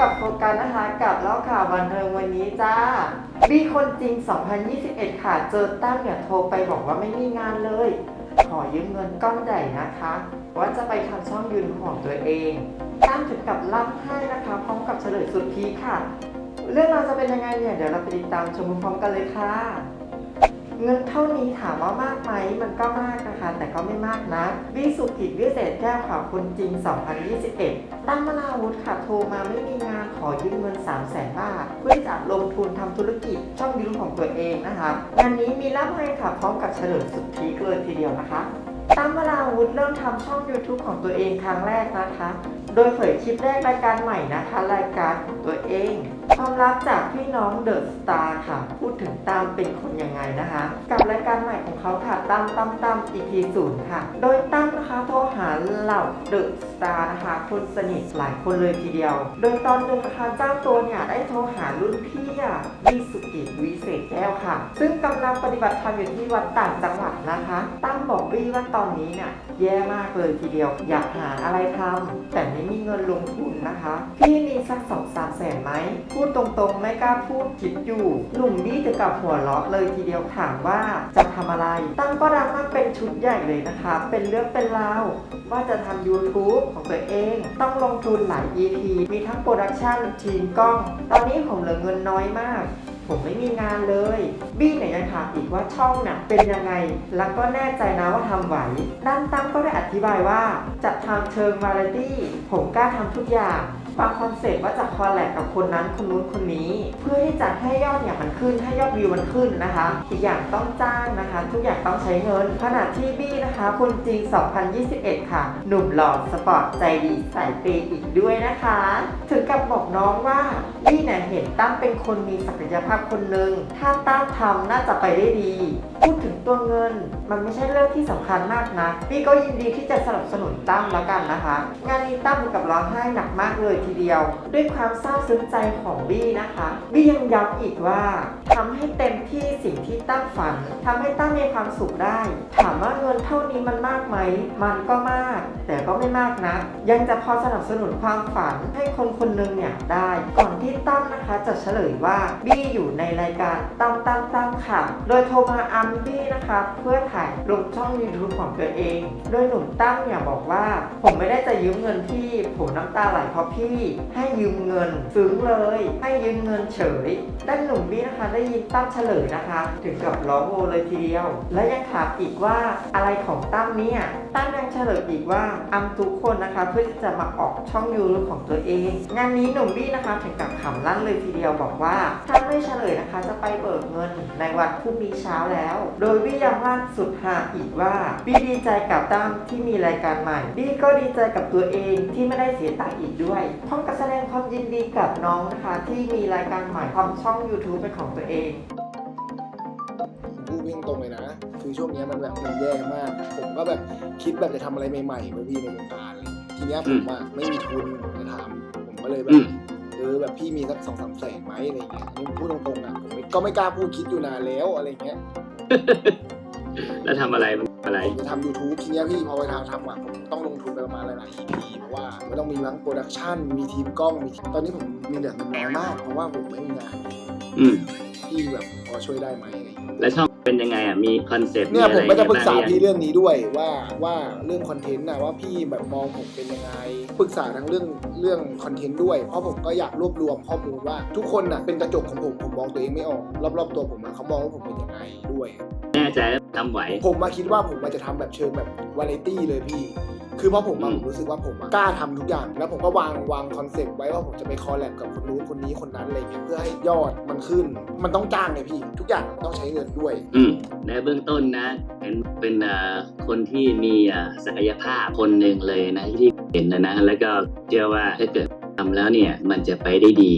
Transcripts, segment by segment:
กับโฟกัสนะคะกับเล่าข่าวบันเทิงวันนี้จ้าบีคนจริง 2021 ค่ะ เจอตั้มเนี่ยโทรไปบอกว่าไม่มีงานเลย ขอยืมเงินก้อนใหญ่นะคะ ว่าจะไปทำช่องยืนของตัวเองตั้มถึงกับรับให้นะคะพร้อมกับเฉลยสุดพีคค่ะ เรื่องราวจะเป็นยังไงเนี่ยเดี๋ยวเราไปติดตามชมพร้อมกันเลยค่ะ เงินเท่านี้ถามว่ามากไหมมันก็มากนะคะ แต่ก็ไม่มากนะวิสุกิจวิเศษแก้วข่าวคนจริง 2021ตั้งมาลาวุฒิค่ะโทรมาไม่มีงานขอยืมเงิน 3 0 0แสนบาทเพื่อจะลงทุนทำธุรกิจช่องยูทูบของตัวเองนะคะงานนี้มีรับให้ค่ะพร้อมกับเฉลิมสุดพีคเลยทีเดียวนะคะ ตั้มวราวุธเริ่มทำช่อง YouTube ของตัวเองครั้งแรกนะคะ โดยเผยคลิปแรกรายการใหม่นะคะ รายการของตัวเอง ความลับจากพี่น้องเดอะสตาร์ค่ะ พูดถึงตั้มเป็นคนยังไงนะคะ กับรายการใหม่ของเขาค่ะตั้มตั้มตั้ม EP ศูนย์ค่ะ โดยตั้มนะคะโทรหาเหล่าเดอะสตาร์นะคะคนสนิทหลายคนเลยทีเดียว โดยตอนหนึ่งนะคะเจ้าตัวเนี่ยได้โทรหารุ่นพี่อะวิสุกิจวิเศษแก้วค่ะ ซึ่งกำลังปฏิบัติธรรมอยู่ที่วัดต่างจังหวัดนะคะ ตั้มบอกวี่ว่าตอนอนนี้เนี่ยแย่มากเลยทีเดียว อยากหาอะไรทำแต่ไม่มีเงินลงทุนนะคะ พี่มีสักสองสามแสนไหม พูดตรงๆ ไม่กล้าพูดคิดอยู่ หนุ่มบี้ถึงกับหัวเราะเลยทีเดียวถามว่าจะทำอะไร ตั้มก็ดังมากเป็นชุดใหญ่เลยนะคะ เป็นเรื่องเป็นราวว่าจะทำ YouTube ของตัวเอง ต้องลงทุนหลาย EP มีทั้งโปรดักชันทีมกล้อง ตอนนี้ผมเหลือเงินน้อยมาก ผมไม่มีงานเลย บี้เนี่ยยังถามอีกว่าช่องน่ะเป็นยังไง แล้วก็แน่ใจนะว่าทำไหว ด้านตั้มก็ได้อธิบายว่า จะทำเชิงวาไรตี้ ผมกล้าทำทุกอย่าง วางคอนเซปต์ว่าจะคอลแลบกับคนนั้นคนนู้นคนนี้ เพื่อที่จะให้ยอดเนี่ยมันขึ้นให้ยอดวิวมันขึ้นนะคะ อีกอย่างต้องจ้างนะคะ ทุกอย่างต้องใช้เงินขณะที่บี้นะคะคนจริง 2021 ค่ะ หนุ่มหล่อสปอร์ตใจดีสายเปย์อีกด้วยนะคะ ถึงกับบอกน้องว่าบี้เนี่ยเห็นตั้มเป็นคนมีศักยภาพคนหนึ่งถ้าตั้มทำน่าจะไปได้ดี พูดถึงตัวเงิน มันไม่ใช่เรื่องที่สำคัญมากนะบี้ก็ยินดีที่จะสนับสนุนตั้มแล้วกันนะคะ งานนี้ตั้มกับร้องไห้หนักมากเลยทีเดียว ด้วยความเศร้าซึ้งใจของบี้นะคะ บี้ยังย้ำอีกว่าทำให้เต็มที่สิ่งที่ตั้มฝันทำให้ตั้มมีความสุขได้ ถามว่าเงินเท่านี้มันมากไหม มันก็มาก แต่ก็ไม่มากนะ ยังจะพอสนับสนุนความฝันให้คนคนหนึ่งเนี่ยได้ ก่อนที่ตั้ม นะคะจะเฉลยว่าบี้อยู่ในรายการตั้มตั้มตั้มค่ะ โดยโทรมาอัมบี้นะคะ เพื่อถ่ายลงช่อง YouTube ของตัวเอง โดยหนุ่มตั้มเนี่ยบอกว่า ผมไม่ได้จะยืมเงินพี่ ผมน้ำตาไหลเพราะพี่ ให้ยืมเงินซึ้งเลย ให้ยืมเงินเฉยด้านหนุ่มบี้นะคะได้ยินตั้มเฉลยนะคะ ถึงกับร้องโวเลยทีเดียว และยังถามอีกว่าอะไรของตั้มเนี่ยตั้มยังเฉลยอีกว่าอัมทุกคนนะคะ เพื่อที่จะมาออกช่องยูทูบของตัวเอง งานนี้หนุ่มบี้นะคะถึงกับขำลั่นเลยทีเดียวบอกว่า ถ้าไม่เฉลยนะคะ จะไปเบิกเงินในวันพรุ่งนี้เช้าแล้ว โดยบี้ยังว่าสุดหาอีกว่าบี้ดีใจกับตั้มที่มีรายการใหม่บี้ก็ดีใจกับตัวเองที่ไม่ได้เสียตังค์อีกด้วยพร้อมกับแสดงความยินดีกับน้องนะคะ ที่มีรายการใหม่ทำช่อง YouTube เป็นของตัวเอง พูดวิ่งตรงเลยนะ คือช่วงเนี้ยมันแบบมันแย่มาก ผมก็แบบคิดแบบจะทำอะไรใหม่ๆไว้พี่ในวงการอะไรอย่างเลยทีเนี้ยผมอะไม่มีทุนจะทำผมก็เลยแบอืบมเออแบบพี่มีสักสองสามแสนไหมอะไรอย่างเงี้ยนี่ผมพูดตรงๆอะผมไม่ก็ไม่กล้าพูดคิดอยู่นานแล้วอะไรอย่างเงี้ย แล้วทำอะไรมัน อะไรผมจะทำ YouTube ทีเนี้ยพี่พอไปทำทำอะผมต้องลงทุนไปประมาณหลายๆ EP เพราะว่ามันต้องมีทั้งโปรดักชันมีทีมกล้องมีตอนนี้ผมมีเหลือเงินน้อยมากเพราะว่าผมไม่มีงานอืมพี่แบบพอช่วยได้ไหมอะไรอย่างเงี้ย แล้วช่องเป็นยังไงอะมีคอนเซ็ปต์เนี่ยอะผไรมก็จะปรึกษาบ้งหพี่รือยังเรื่องนี้ด้วยว่าว่าเรื่องคอนเทนต์นะว่าพี่แบบมองผมเป็นยังไงปรึกษาทั้งเรื่องเรื่องคอนเทนต์ด้วย เพราะผมก็อยากรวบรวมข้อมูลว่า ทุกคนน่ะเป็นกระจกของผมผมมองตัวเองไม่ออก รอบๆตัวผมอะเขามองว่าผมเป็นยังไงด้วยแน่ใจแล้วทำไหว ผมมาคิดว่าผมมาจะทำแบบเชิงแบบวาไรตี้เลยพี่ คือเพราะผมมาอืมผมรู้สึกว่าผมอะกล้าทำทุกอย่าง แล้วผมก็วางวางคอนเซ็ปต์ไว้ว่าผมจะไปคอลแลบกับคนนู้นคนนี้คนนั้นอะไรเงี้ยเพื่อให้ยอดมันขึ้น มันต้องจ้างไงพี่ ทุกอย่างมันต้องใช้เงินด้วย อืมในเบื้องต้นนะเห็นเป็นอ่าคนที่มีอ่าศักยภาพคนหนึ่งเลยนะที่เห็นนะนะแล้วก็เชื่อว่าถ้าเกิดทำแล้วเนี่ยมันจะไปได้ดี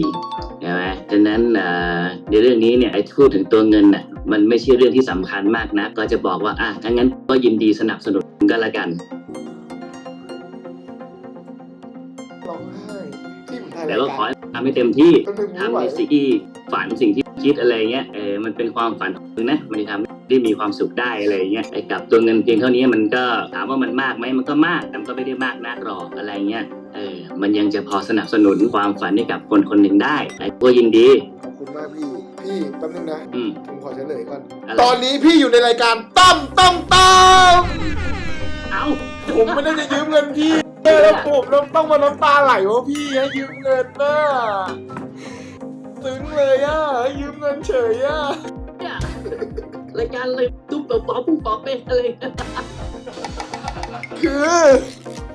ใช่ไหมฉะนั้นอ่าในเรื่องนี้เนี่ยไอ้พูดถึงตัวเงินน่ะ มันไม่ใช่เรื่องที่สำคัญมากนะก็จะบอกว่าอะถ้างั้นก็ยินดีสนับสนุนก็แล้วกันร้องไห้พี่ผมถ่ายแต่รายก็ขอการให้ทำให้เต็มที่จนถึงไม่ไหทำวในสิ่งที่ฝันสิ่งที่คิดอะไรเงี้ยเออมันเป็นความฝันของมึงนะไม่ได้ทำได้มีความสุขได้อะไรอย่างเงี้ยไอ้กับตัวเงินเพียงเท่านี้มันก็ถามว่ามันมากไหมมันก็มากแต่มันก็ไม่ได้มากนักหรอกอะไรเงี้ยเออมันยังจะพอสนับสนุนความฝันให้กับคนคนหนึ่งได้ไอ้ก็ยิงดีขอบคุณมากพี่ พี่แป๊บนึงนะ อืม ผมขอเฉลยก่อน อะไร ตอนนี้พี่อยู่ในรายการตั้มตั้มตั้มเอ้า ผมไม่ได้จะยืมเงินพี่แล้วผมแล้วต้องมาน้ำตาไหลว่าพี่ให้ยืมเงินน่ะซึ้งเลยอะให้ยืมเงินเฉยอะเนี่ยรายการเลยตุ๊บป๊อปปุ๊บป๊อปเป๊ะอะไรคือ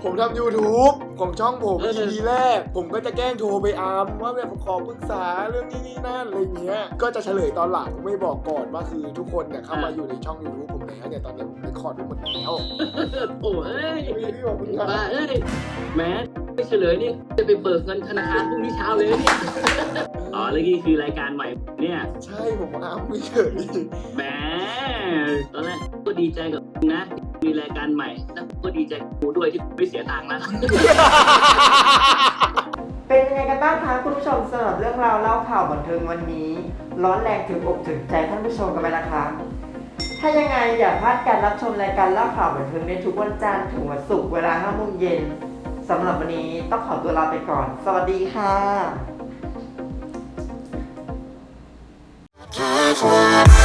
ผมทำ YouTube ของช่องผมเออ EP แรก ผมก็จะแกล้งโทรไปอามว่าแบบขอปรึกษาเรื่องนี้นี่นั่นอะไรเงี้ย ก็จะเฉลยตอนหลังไม่บอกก่อนว่าคือทุกคนเนี่ยเข้ามาอยู่ในช่อง YouTube ผมแล้วเนี่ยตอนนี้ผมได้คอร์ดไปหมดแล้วโอ้เอ้ยพี่บอกคุณครับบ้าเอ้ยแหม้ไม่เฉลยนี่จะไปเบิกเงินธนาคารพรุ่งนี้เช้าเลยเนี่ยอ๋อแล้วนี่คือรายการใหม่เนี่ยใช่ผมอามไม่เฉยแหมตอนแรกก็ดีใจกับคุณนะมีรายการใหม่แล้ว ก็ดีใจกับกูด้วยที่ไม่เสียตังค์นะเป็นยังไงกันบ้างคะคุณผู้ชมสำหรับเรื่องราวเล่าข่าวบันเทิงวันนี้ ร้อนแรงถึงอกถึงใจท่านผู้ชมกันไปนะคะ ถ้ายังไงอย่าพลาดการรับชมรายการเล่าข่าวบันเทิงในทุกวันจันทร์ถึงวันศุกร์เวลา5โมงเย็นสำหรับวันนี้ต้องขอตัวลาไปก่อน สวัสดีค่ะ Casual.